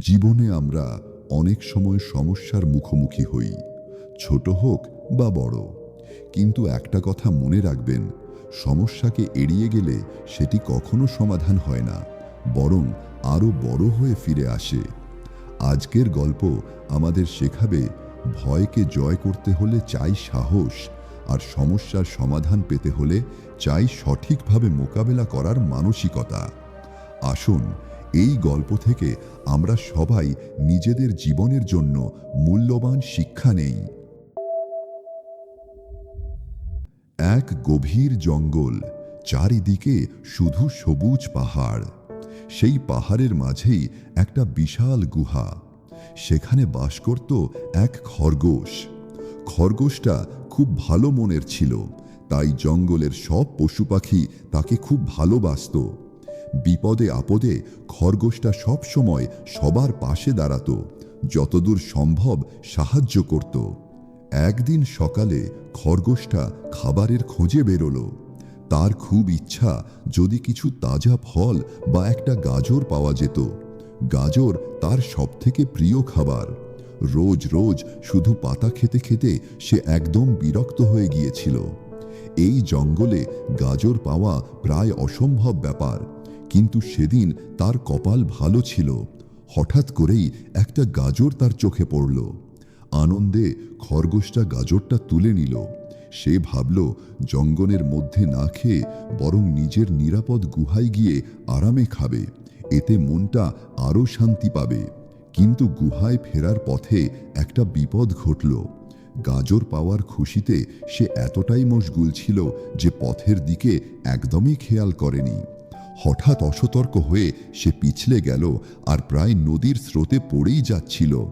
জীবনে আমরা অনেক সময় সমস্যার মুখোমুখি হই, ছোট হোক বা বড়। কিন্তু একটা কথা মনে রাখবেন, সমস্যাকে এড়িয়ে গেলে সেটি কখনো সমাধান হয় না, বরং আরও বড় হয়ে ফিরে আসে। আজকের গল্প আমাদের শেখাবে ভয়কে জয় করতে হলে চাই সাহস, আর সমস্যার সমাধান পেতে হলে চাই সঠিকভাবে মোকাবেলা করার মানসিকতা। আসুন এই গল্প থেকে আমরা সবাই নিজেদের জীবনের জন্য মূল্যবান শিক্ষা নেই। এক গভীর জঙ্গল, চারিদিকে শুধু সবুজ পাহাড়। সেই পাহাড়ের মাঝেই একটা বিশাল গুহা। সেখানে বাস করত এক খরগোশ। খরগোশটা খুব ভালো মনের ছিল, তাই জঙ্গলের সব পশু পাখি তাকে খুব ভালোবাসত। বিপদে আপদে খরগোশটা সব সময় সবার পাশে দাঁড়াত, যতদূর সম্ভব সাহায্য করত। একদিন সকালে খরগোশটা খাবারের খোঁজে বেরোলো। তার খুব ইচ্ছা যদি কিছু তাজা ফল বা একটা গাজর পাওয়া যেত। গাজর তার সবথেকে প্রিয় খাবার। রোজ রোজ শুধু পাতা খেতে খেতে সে একদম বিরক্ত হয়ে গিয়েছিল। এই জঙ্গলে গাজর পাওয়া প্রায় অসম্ভব ব্যাপার। কিন্তু সেদিন তার কপাল ভালো ছিল। হঠাৎ করেই একটা গাজর তার চোখে পড়ল। আনন্দে খরগোশটা গাজরটা তুলে নিল। সে ভাবল, জঙ্গলের মধ্যে না খেয়ে বরং নিজের নিরাপদ গুহায় গিয়ে আরামে খাবে। এতে মনটা আরও শান্তি পাবে। কিন্তু গুহায় ফেরার পথে একটা বিপদ ঘটল। গাজর পাওয়ার খুশিতে সে এতটাই মশগুল ছিল যে পথের দিকে একদমই খেয়াল করেনি। হঠাৎ অসতর্ক হয়ে সে পিছলে গেল আর প্রায় নদীর স্রোতে পড়েই যাচ্ছিল।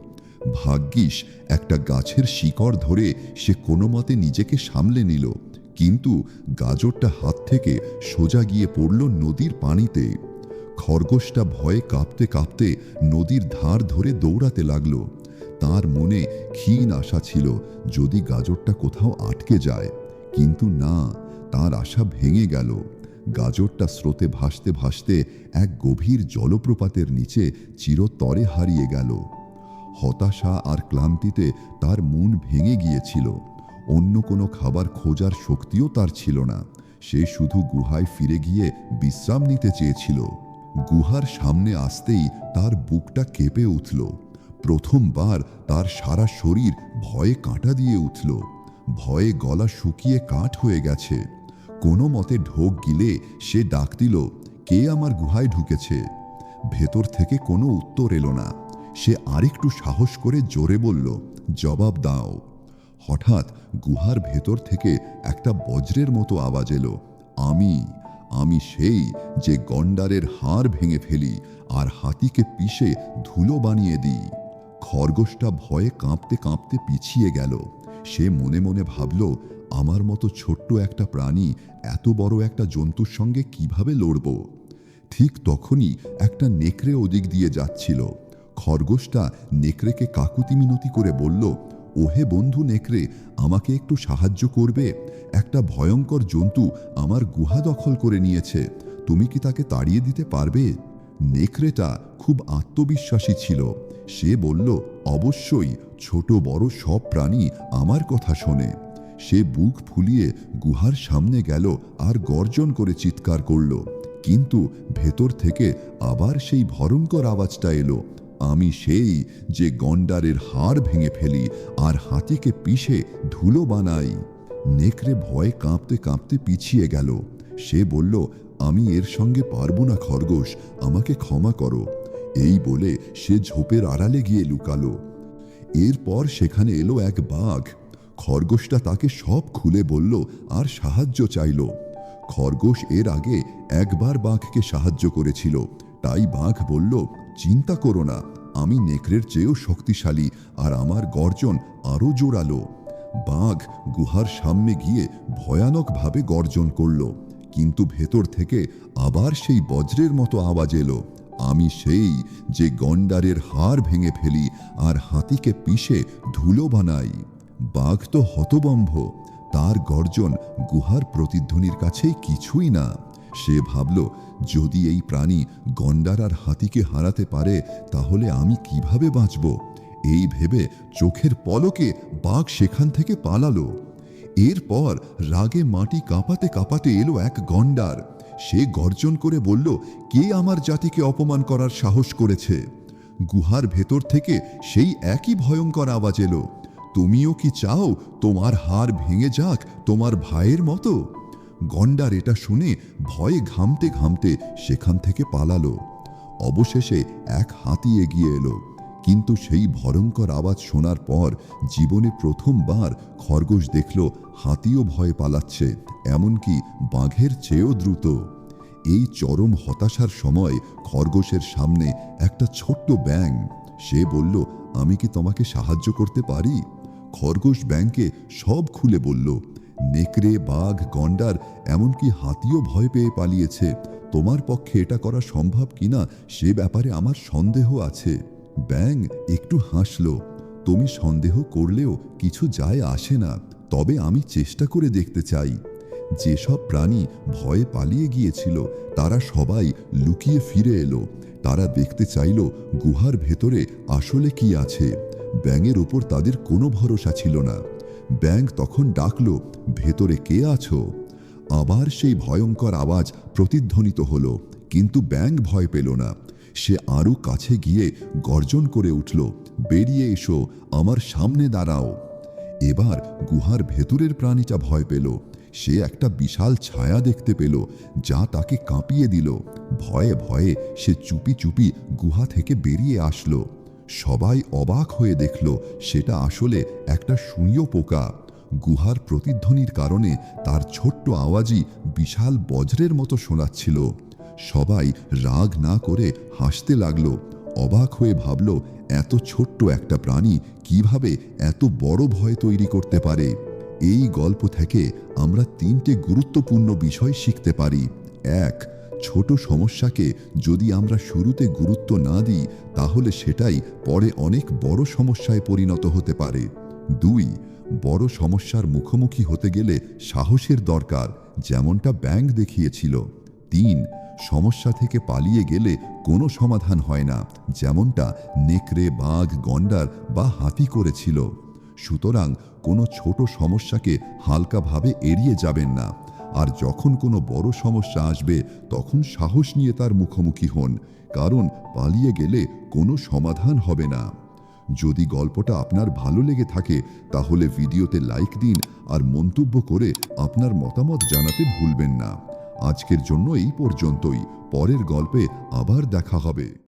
ভাগ্যিস, একটা গাছের শিকড় ধরে সে কোনো মতে নিজেকে সামলে নিল। কিন্তু গাজরটা হাত থেকে সোজা গিয়ে পড়ল নদীর পানিতে। খরগোশটা ভয়ে কাঁপতে কাঁপতে নদীর ধার ধরে দৌড়াতে লাগল। তার মনে ক্ষীণ আশা ছিল, যদি গাজরটা কোথাও আটকে যায়। কিন্তু না, তার আশা ভেঙে গেল। গাজরটা স্রোতে ভাসতে ভাসতে এক গভীর জলপ্রপাতের নিচে চিরতরে হারিয়ে গেল। হতাশা আর ক্লান্তিতে তার মন ভেঙে গিয়েছিল। অন্য কোনো খাবার খোঁজার শক্তিও তার ছিল না। সে শুধু গুহায় ফিরে গিয়ে বিশ্রাম নিতে চেয়েছিল। গুহার সামনে আসতেই তার বুকটা কেঁপে উঠল। প্রথমবার তার সারা শরীর ভয়ে কাঁটা দিয়ে উঠল। ভয়ে গলা শুকিয়ে কাঠ হয়ে গেছে। কোনো মতে ঢোক গিলে সে ডাক দিল, কে আমার গুহায় ঢুকেছে? ভেতর থেকে কোনো উত্তর এলো না। সে আরেকটু সাহস করে জোরে বলল, জবাব দাও। হঠাৎ গুহার ভেতর থেকে একটা বজ্রের মতো আওয়াজ এলো, আমি আমি সেই যে গন্ডারের হাড় ভেঙে ফেলি আর হাতিকে পিষে ধুলো বানিয়ে দিই। খরগোশটা ভয়ে কাঁপতে কাঁপতে পিছিয়ে গেল। সে মনে মনে ভাবল, আমার মতো ছোট্ট একটা প্রাণী এত বড় একটা জন্তুর সঙ্গে কীভাবে লড়ব? ঠিক তখনই একটা নেকড়ে ওদিক দিয়ে যাচ্ছিল। খরগোশটা নেকড়েকে কাকুতি মিনতি করে বলল, ওহে বন্ধু নেকড়ে, আমাকে একটু সাহায্য করবে? একটা ভয়ঙ্কর জন্তু আমার গুহা দখল করে নিয়েছে। তুমি কি তাকে তাড়িয়ে দিতে পারবে? নেকড়েটা খুব আত্মবিশ্বাসী ছিল। সে বলল, অবশ্যই, ছোট বড় সব প্রাণী আমার কথা শোনে। সে বুক ফুলিয়ে গুহার সামনে গেল আর গর্জন করে চিৎকার করল। কিন্তু ভেতর থেকে আবার সেই ভয়ঙ্কর আওয়াজটা এলো, আমি সেই যে গন্ডারের হাড় ভেঙে ফেলি আর হাতিকে পিষে ধুলো বানাই। নেকড়ে ভয়ে কাঁপতে কাঁপতে পিছিয়ে গেল। সে বলল আমি এর সঙ্গে পারব না, খরগোশ, আমাকে ক্ষমা করো। এই বলে সে ঝোপের আড়ালে গিয়ে লুকালো। এরপর সেখানে এলো এক বাঘ। খরগোশটা তাকে সব খুলে বলল, আর সাহায্য চাইল। খরগোশ এর আগে একবার বাঘকে সাহায্য করেছিল। তাই বাঘ বলল, চিন্তা করো না, আমি নেকড়ের চেয়েও শক্তিশালী, আর আমার গর্জন আরও জোরালো। বাঘ গুহার সামনে গিয়ে ভয়ানকভাবে গর্জন করল। কিন্তু ভেতর থেকে আবার সেই বজ্রের মতো আওয়াজ এলো। আমি সেই যে গন্ডারের হাড় ভেঙে ফেলি আর হাতিকে পিষে ধুলো বানাই। বাঘ তো হতবম্ভ। তার গর্জন গুহার প্রতিধ্বনির কাছে কিছুই না। সে ভাবল, যদি এই প্রাণী গন্ডার আর হাতিকে হারাতে পারে, তাহলে আমি কীভাবে বাঁচব? এই ভেবে চোখের পলকে বাঘ সেখান থেকে পালালো। এরপর রাগে মাটি কাঁপাতে কাঁপাতে এলো এক গন্ডার সে গর্জন করে বলল, কে আমার জাতিকে অপমান করার সাহস করেছে? গুহার ভেতর থেকে সেই একই ভয়ঙ্কর আওয়াজ এলো, তুমিও কি চাও তোমার হার ভেঙে যাক তোমার ভাইয়ের মতো? গন্ডার এটা শুনে ভয়ে ঘামতে ঘামতে সেখান থেকে পালালো। অবশেষে এক হাতি এগিয়ে এলো। কিন্তু সেই ভয়ঙ্কর আওয়াজ শোনার পর জীবনে প্রথমবার খরগোশ দেখল, হাতিও ভয়ে পালাচ্ছে, এমনকি বাঘের চেয়েও দ্রুত। এই চরম হতাশার সময় খরগোশের সামনে একটা ছোট্ট ব্যাং সে বলল, আমি কি তোমাকে সাহায্য করতে পারি? খরগোশ ব্যাংকে সব খুলে বলল, নেকড়ে, বাঘ, গন্ডার, এমনকি হাতিও ভয় পেয়ে পালিয়েছে। তোমার পক্ষে এটা করা সম্ভব কিনা সে ব্যাপারে আমার সন্দেহ আছে। ব্যাং, একটু হাসল। তুমি সন্দেহ করলেও কিছু যায় আসে না, তবে আমি চেষ্টা করে দেখতে চাই। যেসব প্রাণী ভয়ে পালিয়ে গিয়েছিল, তারা সবাই লুকিয়ে ফিরে এলো। তারা দেখতে চাইল, গুহার ভেতরে আসলে কি আছে। ব্যাঙের ওপর তাদের কোনো ভরসা ছিল না। ব্যাং তখন ডাকল, ভেতরে কে আছো? আবার সেই ভয়ঙ্কর আওয়াজ প্রতিধ্বনিত হলো, কিন্তু ব্যাং ভয় পেল না। সে আরও কাছে গিয়ে গর্জন করে উঠল, বেরিয়ে এসো, আমার সামনে দাঁড়াও। এবার গুহার ভেতরের প্রাণীটা ভয় পেল। সে একটা বিশাল ছায়া দেখতে পেল, যা তাকে কাঁপিয়ে দিল। ভয়ে ভয়ে সে চুপি চুপি গুহা থেকে বেরিয়ে আসলো। সবাই অবাক হয়ে দেখল, সেটা আসলে একটা সুঁইয় পোকা। গুহার প্রতিধ্বনির কারণে তার ছোট্ট আওয়াজই বিশাল বজ্রের মতো শোনাচ্ছিল। সবাই রাগ না করে হাসতে লাগল, অবাক হয়ে ভাবল, এত ছোট্ট একটা প্রাণী কীভাবে এত বড় ভয় তৈরি করতে পারে? এই গল্প থেকে আমরা তিনটে গুরুত্বপূর্ণ বিষয় শিখতে পারি। এক, ছোট সমস্যাকে যদি আমরা শুরুতে গুরুত্ব না দিই, তাহলে সেটাই পরে অনেক বড় সমস্যায় পরিণত হতে পারে। দুই, বড় সমস্যার মুখোমুখি হতে গেলে সাহসের দরকার, যেমনটা ব্যাংক দেখিয়েছিল। তিন সমস্যা থেকে পালিয়ে গেলে কোনো সমাধান হয় না, যেমনটা নেকড়ে, বাঘ, গন্ডার বা হাতি করেছিল। সুতরাং কোনো ছোট সমস্যাকে হালকাভাবে এড়িয়ে যাবেন না। আর যখন কোনো বড় সমস্যা আসবে, তখন সাহস নিয়ে তার মুখোমুখি হন, কারণ পালিয়ে গেলে কোনো সমাধান হবে না। যদি গল্পটা আপনার ভালো লেগে থাকে, তাহলে ভিডিওতে লাইক দিন আর মন্তব্য করে আপনার মতামত জানাতে ভুলবেন না। আজকের জন্য এই পর্যন্তই। পরের গল্পে আবার দেখা হবে।